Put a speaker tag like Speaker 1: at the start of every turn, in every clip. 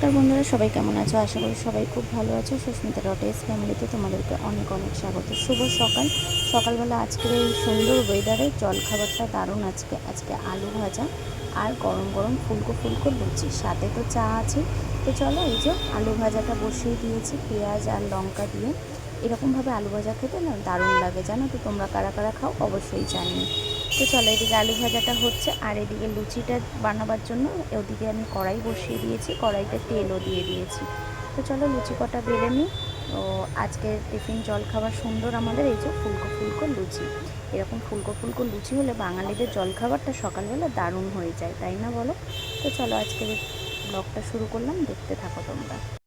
Speaker 1: নমস্কার বন্ধুরা, সবাই কেমন আছো? আশা করি সবাই খুব ভালো আছো। সুস্মিতা ডটেস ফ্যামিলিতে তোমাদেরকে অনেক অনেক স্বাগত। শুভ সকাল। সকালবেলা আজকের এই সুন্দর ওয়েদারে জলখাবারটা দারুণ আজকে আজকে আলু ভাজা আর গরম গরম ফুলকো ফুলকো লুচি। সাথে তো চা আছে। তো চলো এই যে আলু ভাজাটা বসিয়ে দিয়েছি, পেঁয়াজ আর লঙ্কা দিয়ে। এরকমভাবে আলু ভাজা খেতে না দারুণ লাগে। জানো তো তোমরা কারা কারা খাও? অবশ্যই জানিয়ে তো চলো এদিকে আলু ভাজাটা হচ্ছে, আর এদিকে লুচিটা বানাবার জন্য ওদিকে আমি কড়াই বসিয়ে দিয়েছি, কড়াইতে তেলও দিয়ে দিয়েছি। তো চলো লুচি কটা বেড়ে নিই। তো আজকে টিফিন জল খাবার সুন্দর আমাদের, এই যে ফুলকো ফুলকো লুচি। এরকম ফুলকো ফুলকো লুচি হলে বাঙালিদের জল খাবারটা সকালবেলা দারুণ হয়ে যায়, তাই না বলো? তো চলো আজকে ব্লগটা শুরু করলাম, দেখতে থাকো তোমরা।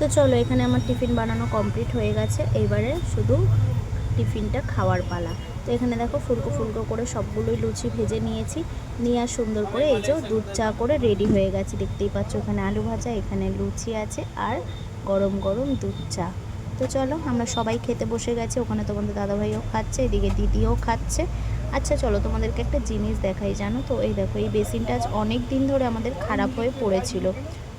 Speaker 1: তো চলো, এখানে আমার টিফিন বানানো কমপ্লিট হয়ে গেছে। এইবারে শুধু টিফিনটা খাওয়ার পালা। তো এখানে দেখো, ফুলকো ফুলকো করে সবগুলোই লুচি ভেজে নিয়েছি। নিয়ে আর সুন্দর করে এই যে দুধ চা করে রেডি হয়ে গেছে। দেখতেই পাচ্ছ এখানে আলু ভাজা, এখানে লুচি আছে আর গরম গরম দুধ চা। তো চলো, আমরা সবাই খেতে বসে গেছি। ওখানে তোমাদের দাদাভাইও খাচ্ছে, এদিকে দিদিও খাচ্ছে। আচ্ছা চলো, তোমাদেরকে একটা জিনিস দেখাই, জানো তো? এই দেখো, এই বেসিনটা আজ অনেক দিন ধরে আমাদের খারাপ হয়ে পড়েছিল।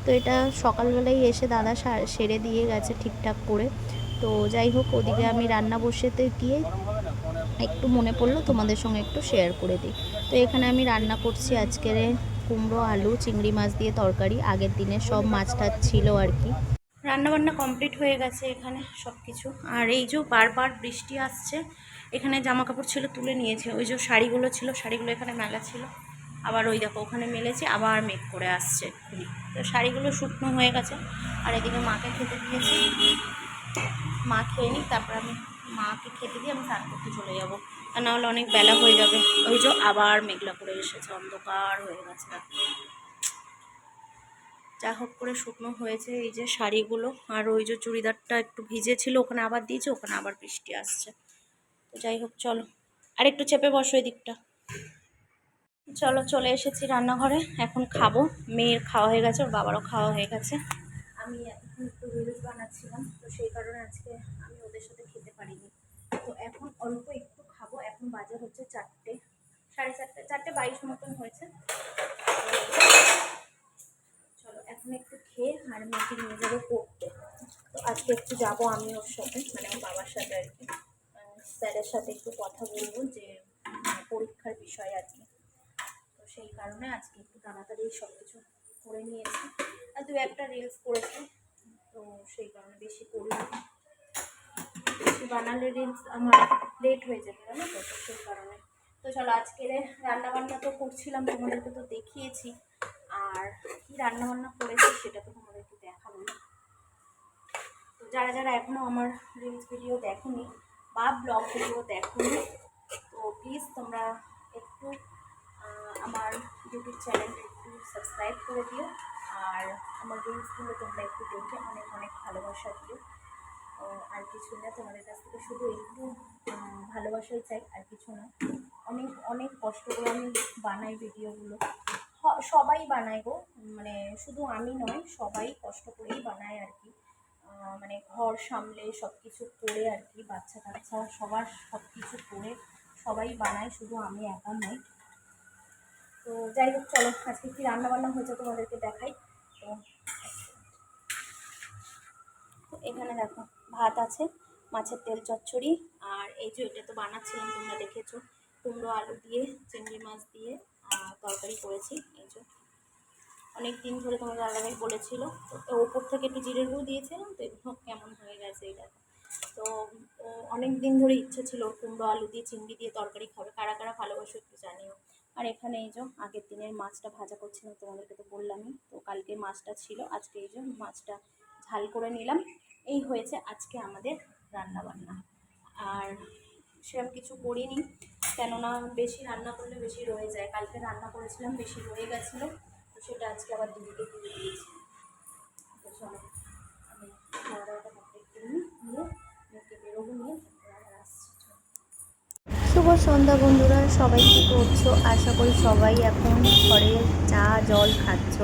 Speaker 1: তো এটা সকালবেলাই এসে দাদা সেরে দিয়ে গেছে ঠিকঠাক করে। তো যাই হোক, ওদিকে আমি রান্না বসেতে গিয়ে একটু মনে পড়ল, তোমাদের সঙ্গে একটু শেয়ার করে দিই। তো এখানে আমি রান্না করছি আজকের কুমড়ো, আলু, চিংড়ি মাছ দিয়ে তরকারি। আগের দিনে সব মাছ টাছ ছিল আর কি। রান্না বান্না কমপ্লিট হয়ে গেছে এখানে সব কিছু আর এই যে বারবার বৃষ্টি আসছে, এখানে জামা কাপড় ছিল তুলে নিয়েছে। ওই যে শাড়িগুলো ছিল, শাড়িগুলো এখানে মেলা ছিল। আবার ওই দেখো, ওখানে মেলেছে, আবার মেঘ করে আসছে তো শাড়িগুলো শুকনো হয়ে গেছে, আর এদিকে মাকে খেতে দিয়েছি। মা খেয়ে নিই তারপর আমি মাকে খেতে দিয়ে আমি স্নান করতে চলে যাব। তা নাহলে অনেক বেলা হয়ে যাবে। ওই যে আবার মেঘলা করে এসেছে, অন্ধকার হয়ে গেছে। যা হোক করে শুকনো হয়েছে এই যে শাড়িগুলো। আর ওই যে চুড়িদারটা একটু ভিজে ছিল ওখানে আবার দিয়েছে, ওখানে আবার বৃষ্টি আসছে। তো যাই হোক, চলো। আর একটু চেপে বসো এই দিকটা চলো চলে এসেছি রান্নাঘরে। এখন খাব। মেয়ের খাওয়া হয়ে গেছে, ওর বাবারও খাওয়া হয়ে গেছে। আমি এখন একটু রিলস বানাচ্ছিলাম, তো সেই কারণে আজকে আমি ওদের সাথে খেতে পারিনি। তো এখন অল্প একটু খাব, এখন বাজে হচ্ছে চারটে। সাড়ে চারটে চারটে বাইশ মতন হয়েছে। চলো এখন একটু খেয়ে আর মেয়েকে নিয়ে যাব পড়তে। তো আজকে একটু যাব আমি ওর সাথে মানে ওর বাবার সাথে আর কি। স্যারের সাথে একটু কথা বলব যে, পরীক্ষার বিষয় আর কি। সেই কারণে আজকে একটু তাড়াতাড়ি সব কিছু করে নিয়েছি। আর দু একটা রিলস করেছি, তো সেই কারণে বেশি করিনি বেশি বানালে রিলস আমার লেট হয়ে যাবে জানো তো? সেই কারণে। তো চলো, আজকে রান্না বান্না তো করছিলাম, তোমাদেরকে তো দেখিয়েছি। আর কি রান্না বান্না করেছি সেটা তো তোমাদেরকে দেখাবো তো যারা যারা এখনও আমার রিলস ভিডিও দেখোনি বা ব্লগ ভিডিও দেখোনি, তো প্লিজ তোমরা একটু আমার ইউটিউব চ্যানেলটা একটু সাবস্ক্রাইব করে দিও। আর আমার রিলসগুলো তোমরা একটু দেখে অনেক অনেক ভালোবাসা দিও। আর কিছু না, তোমাদের কাছ থেকে শুধু একটু ভালোবাসাই চাই, আর কিছু না। অনেক অনেক কষ্ট করে আমি বানাই ভিডিওগুলো সবাই বানায় গো মানে শুধু আমি নয়, সবাই কষ্ট করেই বানায় আর কি। মানে ঘর সামলে সব কিছু করে আর কি বাচ্চা কাচ্চা সবার সব কিছু করে সবাই বানায়, শুধু আমি একা নয় তো যাই হোক, চলো, আজকে কি রান্না বান্না হয়েছে তোমাদেরকে দেখাই। তো এখানে দেখো, ভাত আছে, মাছের তেল, চচ্চড়ি, আর এই যে এটা তো বানাচ্ছিলাম, তোমরা দেখেছ। কুমড়ো, আলু দিয়ে, চিংড়ি মাছ দিয়ে তরকারি করেছি, এই যে। অনেক দিন ধরে তোমার দাদাভাই বলেছিল, তো ওপর থেকে একটু জিরের গুঁড়ো দিয়েছিলাম, তো এগুলো কেমন হয়ে গেছে এটা তো অনেক দিন ধরে ইচ্ছা ছিল, কুমড়ো, আলু দিয়ে, চিংড়ি দিয়ে তরকারি খাবে, কারা কারা ভালোবাসো একটু জানিও। আর এখানে এই যে আগের দিনের মাছটা ভাজা করছিলাম তোমাদেরকে তো বললামই। তো কালকে মাছটা ছিল, আজকে এই যে মাছটা ঝাল করে নিলাম। এই হয়েছে আজকে আমাদের রান্না বান্না আর সেরকম কিছু করিনি, কেননা বেশি রান্না করলে বেশি রয়ে যায়। কালকে রান্না করেছিলাম, বেশি রয়ে গেছিল। তো সেটা আজকে আবার দিদিকে তুলে দিয়েছি। তো চলো, আমি খাওয়া দাওয়াটা কমপ্লিট নিয়ে বেরোবো নিয়ে। শুভ সন্ধ্যা বন্ধুরা, সবাই কী করছ? আশা করি সবাই এখন ঘরে চা, জল খাচ্ছ।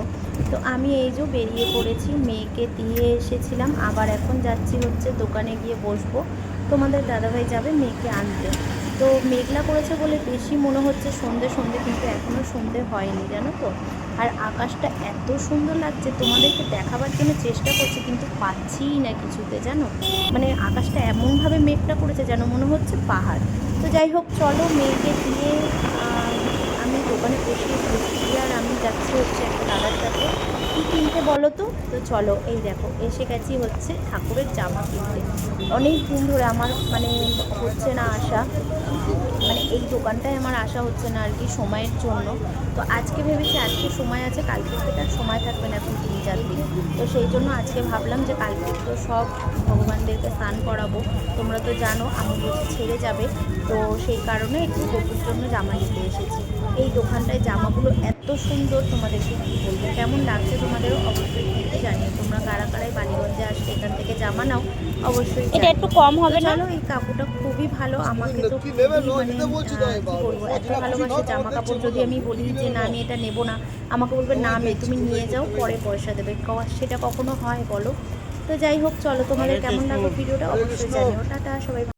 Speaker 1: তো আমি এই যে বেরিয়ে পড়েছি, মেয়েকে দিয়ে এসেছিলাম। আবার এখন যাচ্ছি হচ্ছে দোকানে গিয়ে বসবো। তোমাদের দাদাভাই যাবে মেয়েকে আনতে। তো মেঘলা করেছে বলে বেশি মনে হচ্ছে সন্ধে সন্ধে, কিন্তু এখনও সন্ধে হয়নি, জানো তো? আর আকাশটা এত সুন্দর লাগছে, তোমাদেরকে দেখাবার জন্য চেষ্টা করছি, কিন্তু পাচ্ছিই না কিছুতে, জানো? মানে আকাশটা এমনভাবে মেঘটা করেছে যেন মনে হচ্ছে পাহাড়। তো যাই হোক, চলো মেয়েকে দিয়ে আমি দোকানে বসিয়ে বসছি আর আমি যাচ্ছি হচ্ছে একটা দাদার কাছে। কী কিনতে বলো তো? তো চলো, এই দেখো, এসে গেছি হচ্ছে ঠাকুরের জামা কিনতে। অনেক দিন ধরে আমার মানে হচ্ছে না আসা। মানে এই দোকানটায় আমার আসা হচ্ছে না আর কি সময়ের জন্য। তো আজকে ভেবেছি আজকে সময় আছে, কালকে থেকে আর সময় থাকবে না এখন দিন তো সেই জন্য আজকে ভাবলাম যে কালকে তো সব ভগবানদেরকে স্নান করাবো। তোমরা তো জানো আমি ছেড়ে যাবে। তো সেই কারণে একটু গপুর জন্য জামা নিতে এসেছি। এই দোকানটায় জামাগুলো এত সুন্দর তোমাদেরকে কী বলব? কেমন লাগছে তোমাদেরও অবশ্যই কিন্তু জানিও। তোমরা কারা কারাই বালিগঞ্জে আসলে এখান থেকে জামা নাও অবশ্যই
Speaker 2: এটা একটু কম হবে না?
Speaker 1: চলো এই কাপড়টা খুবই ভালো। আমাকে তো মানে। বলব? এত ভালোবাসে জামা কাপড় যদি আমি বলি যে না আমি এটা নেব না। আমাকে বলবে না মে তুমি নিয়ে যাও পরে পয়সা দেবে। সেটা কখনো হয় বলো? তো যাই হোক চলো তোমাদের কেমন লাগল ভিডিওটা? অবশ্যই জানিও। টাটা সবাই